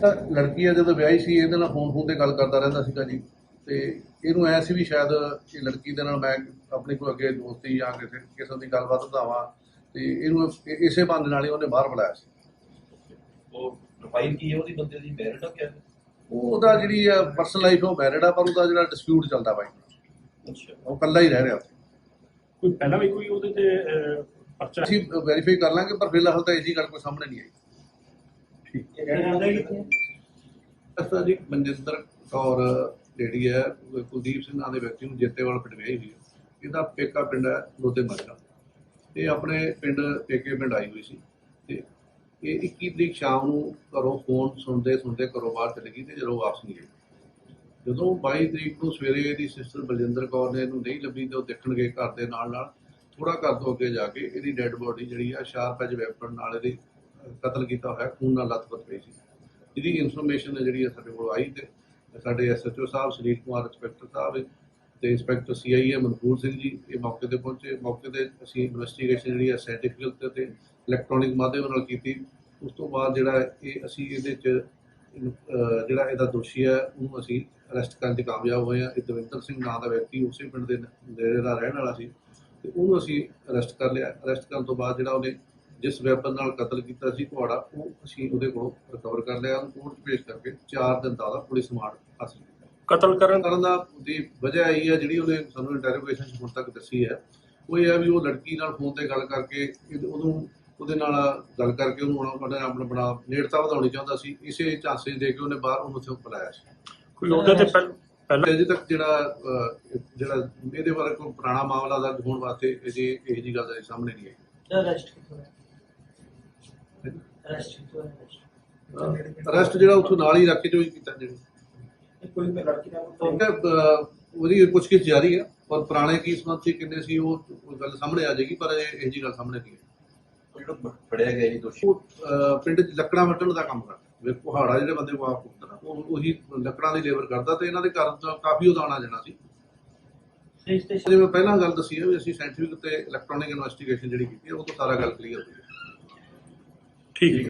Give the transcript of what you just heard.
ਤਾਂ ਲੜਕੀ ਆ ਜਦੋਂ ਵਿਆਹੀ ਸੀ ਇਹਦੇ ਨਾਲ ਫੋਨ ਫੋਨ ਤੇ ਗੱਲ ਕਰਦਾ ਰਹਿੰਦਾ ਸੀਗਾ ਜੀ। ਤੇ ਇਹਨੂੰ ਐ ਸੀ ਵੀ ਸ਼ਾਇਦ ਇਹ ਲੜਕੀ ਦੇ ਨਾਲ ਮੈਂ ਆਪਣੀ ਕੋਈ ਅੱਗੇ ਦੋਸਤੀ ਜਾਂ ਕਿਸੇ ਕਿਸਮ ਦੀ ਗੱਲਬਾਤ ਵਧਾਵਾਂ ਤੇ ਇਹਨੂੰ ਇਸੇ ਬਹਾਨੇ ਨਾਲ ਹੀ ਉਹਨੇ ਬਾਹਰ ਬੁਲਾਇਆ ਸੀ। ਉਹ ਪ੍ਰੋਫਾਈਲ ਕੀ ਹੈ ਉਹਦੀ ਬੰਦੇ ਦੀ? ਮੈਰਿਟ ਆ ਕਿਆ? ਉਹ ਉਹਦਾ ਜਿਹੜੀ ਪਰਸਨਲ ਲਾਈਫ ਉਹ ਮੈਰਿਡ ਆ ਪਰ ਉਹਦਾ ਜਿਹੜਾ ਡਿਸਪਿਊਟ ਚੱਲਦਾ ਬਾਈ। ਅੱਛਾ। ਉਹ ਇਕੱਲਾ ਹੀ ਰਹਿ ਰਿਹਾ। ਉੱਥੇ ਕੋਈ ਪਹਿਲਾਂ ਵੀ ਕੋਈ ਉਹਦੇ ਤੇ ਪਰਚਾ ਅਸੀਂ ਵੈਰੀਫਾਈ ਕਰ ਲਾਂਗੇ ਪਰ ਫਿਲਹਾਲ ਤਾਂ ਇਹੀ ਗੱਲ ਕੋਈ ਸਾਹਮਣੇ ਨਹੀਂ ਆਈ। ਅਸਾ ਜੀ ਮਨਜਿੰਦਰ ਕੌਰ ਜਿਹੜੀ ਹੈ ਕੁਲਦੀਪ ਸਿੰਘ ਨਾਂ ਦੇ ਵਿਅਕਤੀ ਨੂੰ ਜੇਤੇਵਾਲ ਪਿੰਡ ਹੋਈ ਇਹਦਾ ਪੇਕਾ ਪਿੰਡ ਹੈ ਲੋਤੇ ਮੱਜਾ ਇਹ ਆਪਣੇ ਪਿੰਡ, ਪੇਕੇ ਪਿੰਡ ਆਈ ਹੋਈ ਸੀ। ਤੇ ਇਹ 21 ਤਰੀਕ ਸ਼ਾਮ ਨੂੰ ਘਰੋਂ ਫੋਨ ਸੁਣਦੇ ਸੁਣਦੇ ਘਰੋਂ ਬਾਹਰ ਚਲੇ ਗਈ ਤੇ ਜਦੋਂ ਵਾਪਸ ਨਹੀਂ ਆਈ। ਜਦੋਂ 22 ਤਰੀਕ ਨੂੰ ਸਵੇਰੇ ਇਹਦੀ ਸਿਸਟਰ ਬਲਜਿੰਦਰ ਕੌਰ ਨੇ ਇਹਨੂੰ ਨਹੀਂ ਲੱਭੀ ਤੇ ਉਹ ਦੇਖਣ ਗਏ ਘਰ ਦੇ ਨਾਲ ਨਾਲ ਥੋੜਾ ਘਰ ਤੋਂ ਅੱਗੇ ਜਾ ਕੇ ਇਹਦੀ ਡੈੱਡ ਬੋਡੀ ਜਿਹੜੀ ਆ, ਸ਼ਾਰਪ ਐਜ ਵੈਪਨ ਨਾਲ ਇਹਦੇ ਕਤਲ ਕੀਤਾ ਹੋਇਆ, ਖੂਨ ਨਾਲ ਲੱਥਪੱਥ ਪਈ ਸੀ। ਇਹਦੀ ਇਨਫੋਰਮੇਸ਼ਨ ਜਿਹੜੀ ਆ ਸਾਡੇ ਕੋਲ ਆਈ ਤੇ ਸਾਡੇ ਐਸਐਚਓ ਸਾਹਿਬ, ਸੁਨੀਲ ਕੁਮਾਰ, ਇੰਸਪੈਕਟਰ ਸਾਹਿਬ ਤੇ ਇੰਸਪੈਕਟਰ ਸੀਆਈਏ ਮਨਪੂਰ ਸਿੰਘ ਜੀ, ਇਹ ਮੌਕੇ ਤੇ ਪਹੁੰਚੇ। ਮੌਕੇ ਤੇ ਅਸੀਂ ਇਨਵੈਸਟੀਗੇਸ਼ਨ ਜਿਹੜੀ ਹੈ ਸਾਇੰਟੀਫਿਕਲ ਤੇ ਇਲੈਕਟ੍ਰੋਨਿਕ ਮਾਧਿਅਮ ਨਾਲ ਕੀਤੀ। ਉਸ ਤੋਂ ਬਾਅਦ ਜਿਹੜਾ ਇਹ ਅਸੀਂ ਇਹਦੇ ਚ ਜਿਹੜਾ ਇਹਦਾ ਦੋਸ਼ੀ ਹੈ, ਉਹਨੂੰ ਅਸੀਂ ਅਰੈਸਟ ਕਰਨ 'ਚ ਕਾਮਯਾਬ ਹੋਏ ਹਾਂ। ਇਹ ਦਵਿੰਦਰ ਸਿੰਘ ਨਾਂ ਦਾ ਵਿਅਕਤੀ, ਉਸੇ ਪਿੰਡ ਦੇ ਨੇੜੇ ਦਾ ਰਹਿਣ ਵਾਲਾ ਸੀ। ਤੇ ਉਹਨੂੰ ਅਸੀਂ ਅਰੈਸਟ ਕਰ ਲਿਆ। ਅਰੈਸਟ ਕਰਨ ਤੋਂ ਬਾਅਦ ਜਿਹੜਾ ਉਹਨੇ ਜਿਸ ਵੈਪਨ ਨਾਲ ਕਤਲ ਕੀਤਾ ਸੀ ਘੋੜਾ ਉਹ ਅਸੀਂ ਉਹਦੇ ਕੋਲੋਂ ਰਿਕਵਰ ਕਰ ਲਿਆ ਉਹਨੂੰ ਕੋਰਟ 'ਚ ਪੇਸ਼ ਕਰਕੇ 4 ਦਿਨ ਦਾ ਪੁਲਿਸ ਰਿਮਾਂਡ ਹਾਸਲ ਕੀਤਾ। ਕਤਲ ਕਰਨ ਕਰਨ ਦਾ ਦੀ ਵਜ੍ਹਾ ਇਹ ਹੈ ਜਿਹੜੀ ਉਹਨੇ ਸਾਨੂੰ ਇੰਟਰੋਗੇਸ਼ਨ 'ਚ ਹੁਣ ਤੱਕ ਦੱਸੀ ਹੈ। ਉਹ ਇਹ ਹੈ ਵੀ ਉਹ ਲੜਕੀ ਨਾਲ ਫੋਨ ਤੇ ਗੱਲ ਕਰਕੇ ਉਹਨੂੰ ਉਹਦੇ ਨਾਲ ਗੱਲ ਕਰਕੇ ਉਹਨੂੰ ਆਪਣਾ ਆਪਣਾ ਬਣਾ ਨੇੜਤਾ ਵਧਾਉਣੀ ਚਾਹੁੰਦਾ ਸੀ। ਇਸੇ ਝਾਂਸੇ 'ਚ ਦੇ ਕੇ ਉਹਨੇ ਬਾਹਰ ਉਹਨੂੰ ਉੱਥੇ ਬੁਲਾਇਆ ਸੀ। ਕੋਈ ਉਹਦੇ ਤੇ ਪਹਿਲ- ਅਜੇ ਤੱਕ ਜਿਹੜਾ ਜਿਹੜਾ ਇਹਦੇ ਬਾਰੇ ਕੋਈ ਪੁਰਾਣਾ ਮਾਮਲਾ ਦਰਜ ਹੋਣ ਵਾਸਤੇ ਅਜੇ ਇਹ ਜੀ ਗੱਲ ਸਾਹਮਣੇ ਨਹੀਂ ਆਈ। ਅਰੈਸਟ ਕਿੱਥੋਂ ਹੈ ਅਰੈਸਟ ਹੈ ਅਰੈਸਟ ਜਿਹੜਾ ਉੱਥੋਂ ਨਾਲ ਹੀ ਰੱਖ ਕੇ ਜੋ ਕੀਤਾ ਜਿਹੜੀ ਕੋਈ ਲੜਕੀ ਦਾ ਅਹ, ਉਹਦੀ ਪੁੱਛਗਿੱਛ ਜਾਰੀ ਹੈ ਪਰ ਪੁਰਾਣੇ ਕੀ ਸੰਬੰਧ ਸੀ ਕਿੰਨੇ ਸੀ ਉਹ ਗੱਲ ਸਾਹਮਣੇ ਆ ਜਾਏਗੀ ਪਰ ਇਹ ਜੀ ਗੱਲ ਸਾਹਮਣੇ ਨਹੀਂ ਹੈ ਉਹ ਜਿਹੜਾ ਫੜਿਆ ਗਿਆ ਜੀ ਦੋਸ਼ੀ। ਪਿੰਡ 'ਚ ਲੱਕੜਾਂ ਵੱਢਣ ਦਾ ਕੰਮ ਕਰਦਾ। ਵੇ ਪਹਾੜਾ ਜਿਹੜੇ ਬੰਦੇ ਕੋ ਆਪ ਪੁੱਤਰ ਉਹ ਉਹੀ ਲੱਕੜਾਂ ਦੀ ਲੇਬਰ ਕਰਦਾ ਤੇ ਇਹਨਾਂ ਦੇ ਘਰ ਤੋਂ ਕਾਫੀ ਉਹਦਾ ਆਉਣਾ ਜਾਣਾ ਸੀ। ਤੇ ਜਿਵੇਂ ਪਹਿਲਾਂ ਗੱਲ ਦੱਸੀ ਹੈ ਵੀ ਅਸੀਂ ਸਾਇੰਟੀਫਿਕ ਤੇ ਇਲੈਕਟ੍ਰੋਨਿਕ ਇਨਵੈਸਟੀਗੇਸ਼ਨ ਜਿਹੜੀ ਕੀਤੀ ਹੈ ਉਹ ਤੋਂ ਸਾਰਾ ਗੱਲ ਕਲੀਅਰ ਹੈ। ਠੀਕ ਹੈ